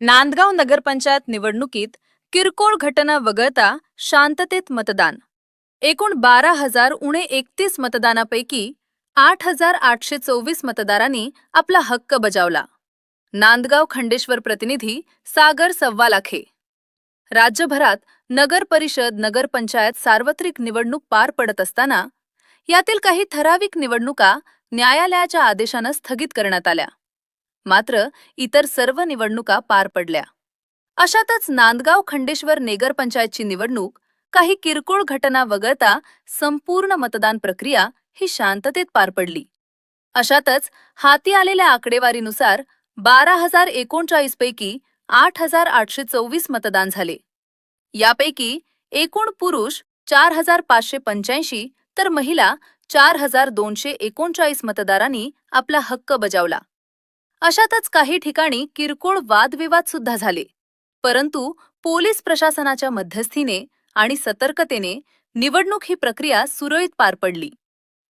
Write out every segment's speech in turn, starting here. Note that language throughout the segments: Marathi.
नांदगाव नगरपंचायत निवडणुकीत किरकोळ घटना वगळता शांततेत मतदान. एकूण बारा हजार उणे एकतीस मतदानापैकी आठ हजार आठशे चोवीस मतदारांनी आपला हक्क बजावला. नांदगाव खंडेश्वर प्रतिनिधी सागर सव्वालाखे. राज्यभरात नगर परिषद नगरपंचायत सार्वत्रिक निवडणूक पार पडत असताना यातील काही ठराविक निवडणुका न्यायालयाच्या आदेशानं स्थगित करण्यात आल्या. मात्र इतर सर्व निवडणुका पार पडल्या. अशातच नांदगाव खंडेश्वर नेगर पंचायतची निवडणूक काही किरकोळ घटना वगळता संपूर्ण मतदान प्रक्रिया ही शांततेत पार पडली. अशातच हाती आलेल्या आकडेवारीनुसार बारा हजार एकोणचाळीस पैकी आठ हजार आठशे चोवीस मतदान झाले. यापैकी एकूण पुरुष चार हजार पाचशे पंच्याऐंशी तर महिला चार हजार दोनशे एकोणचाळीस मतदारांनी आपला हक्क बजावला. अशातच काही ठिकाणी किरकोळ वादविवाद सुद्धा झाले. परंतु पोलीस प्रशासनाच्या मध्यस्थीने आणि सतर्कतेने निवडणूक ही प्रक्रिया सुरळीत पार पडली.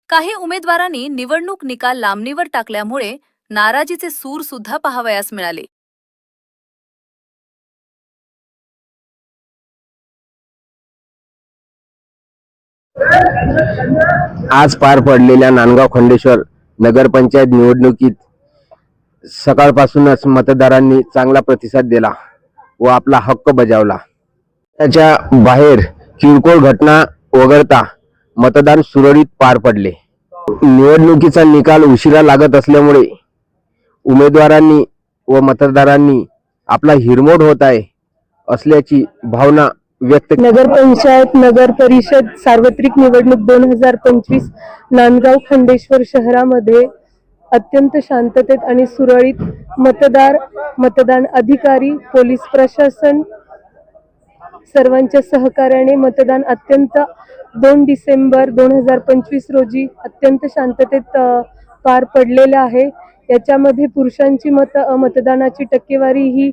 काही उमेदवारांनी निवडणूक निकाल लांबणीवर टाकल्यामुळे नाराजीचे सूर सुद्धा पाहावयास मिळाले. आज पार पडलेल्या नांदगाव खंडेश्वर नगरपंचायत निवडणुकीत सकाळपासूनच मतदारांनी चांगला प्रतिसाद दिला व आपला हक्क बजावला. त्याच्या बाहेर किरकोळ घटना वगळता मतदान सुरळीत पार पडले. निवडणुकीचा निकाल उशिरा लागत असल्यामुळे उमेदवारांनी व मतदारांनी आपला हिरमोड होत आहे असल्याची भावना व्यक्त नगरपंचायत नगर परिषद सार्वत्रिक निवडणूक दोन हजार पंचवीस नांदगाव खंडेश्वर शहरामध्ये अत्यंत शांततेत आणि सुरळीत मतदार मतदान अधिकारी पोलीस प्रशासन सर्वांच्या सहकार्याने मतदान अत्यंत दोन डिसेंबर दोन हजार पंचवीस रोजी अत्यंत शांततेत पार पडलेलं आहे. याच्यामध्ये पुरुषांची मत मतदानाची टक्केवारी ही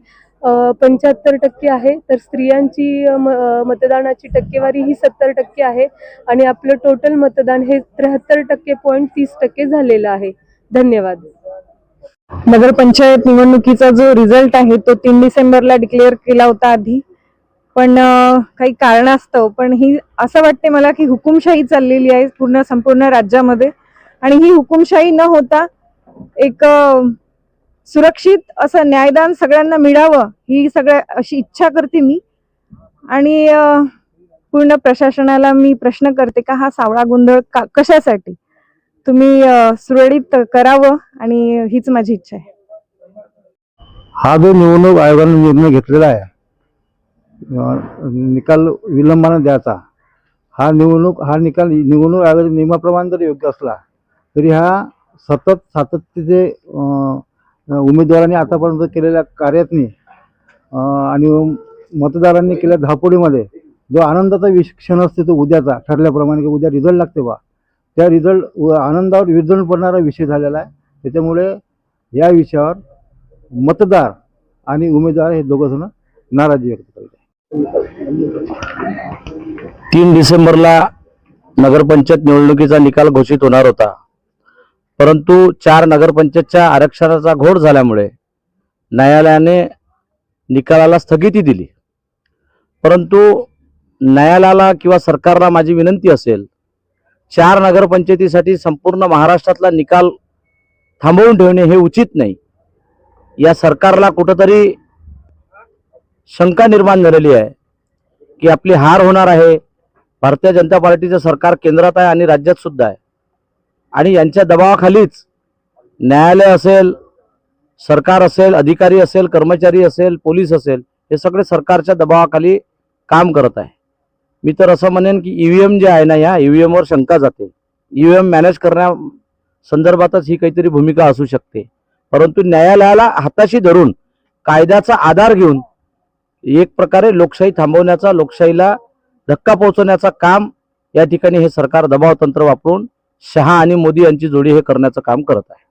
पंच्याहत्तर टक्के आहे. तर स्त्रियांची म- मतदानाची टक्केवारी ही सत्तर टक्के आहे. आणि आपलं टोटल मतदान हे त्र्याहत्तर टक्के पॉईंट तीस टक्के झालेलं आहे. धन्यवाद. नगरपंचायत निवडणुकीचा जो रिझल्ट आहे तो तीन डिसेंबरला डिक्लेअर केला होता आधी. पण काही कारणास्तव पण ही असं वाटते मला की हुकुमशाही चाललेली आहे पूर्ण संपूर्ण राज्यामध्ये. आणि ही हुकुमशाही न होता एक सुरक्षित असं न्यायदान सगळ्यांना मिळावं ही सगळ्या अशी इच्छा करते मी. आणि पूर्ण प्रशासनाला मी प्रश्न करते का हा सावळा गोंधळ का कशासाठी? तुम्ही सुरळीत करावं आणि हीच माझी इच्छा आहे. हा जो निवडणूक आयोगाने निर्णय घेतलेला आहे निकाल विलंबानं द्यायचा हा निवडणूक हा निकाल निवडणूक आयोगाच्या नियमाप्रमाणे जर योग्य असला तरी हा सतत सातत्याचे उमेदवारांनी आतापर्यंत केलेल्या कार्यातनी आणि मतदारांनी केलेल्या धापोडीमध्ये जो आनंदाचा विश क्षण असते तो उद्याचा ठरल्याप्रमाणे की उद्या रिझल्ट लागते बा त्या रिझल्ट आनंदावर विरजण पडणारा विषय झालेला आहे. त्याच्यामुळे या विषयावर मतदार आणि उमेदवार हे दोघं जण नाराजी व्यक्त करत आहे तीन डिसेंबरला नगरपंचायत निवडणुकीचा निकाल घोषित होणार होता. परंतु चार नगरपंचायतच्या आरक्षणाचा घोड झाल्यामुळे न्यायालयाने निकालाला स्थगिती दिली. परंतु न्यायालयाला किंवा सरकारला माझी विनंती असेल चार नगरपंचायतीसाठी संपूर्ण महाराष्ट्रातला निकाल थांबवून ठेवणे हे उचित नाही. या सरकारला कुठंतरी शंका निर्माण झालेली आहे की आपली हार होणार आहे. भारतीय जनता पार्टीचं सरकार केंद्रात आहे आणि राज्यात सुद्धा आहे. आणि यांच्या दबावाखालीच न्यायालय असेल सरकार असेल अधिकारी असेल कर्मचारी असेल पोलीस असेल हे सगळे सरकारच्या दबावाखाली काम करत आहे. मी तर असं म्हणेन की ईव्हीएम जे आहे ना या EVM वर शंका जाते. ईव्हीएम मॅनेज करण्या संदर्भातच ही काहीतरी भूमिका असू शकते. परंतु न्यायालयाला हाताशी धरून कायद्याचा आधार घेऊन एक प्रकारे लोकशाही थांबवण्याचा लोकशाहीला धक्का पोहोचवण्याचा काम या ठिकाणी हे सरकार दबाव तंत्र वापरून शहा आणि मोदी यांची जोडी हे करण्याचं काम करत आहे.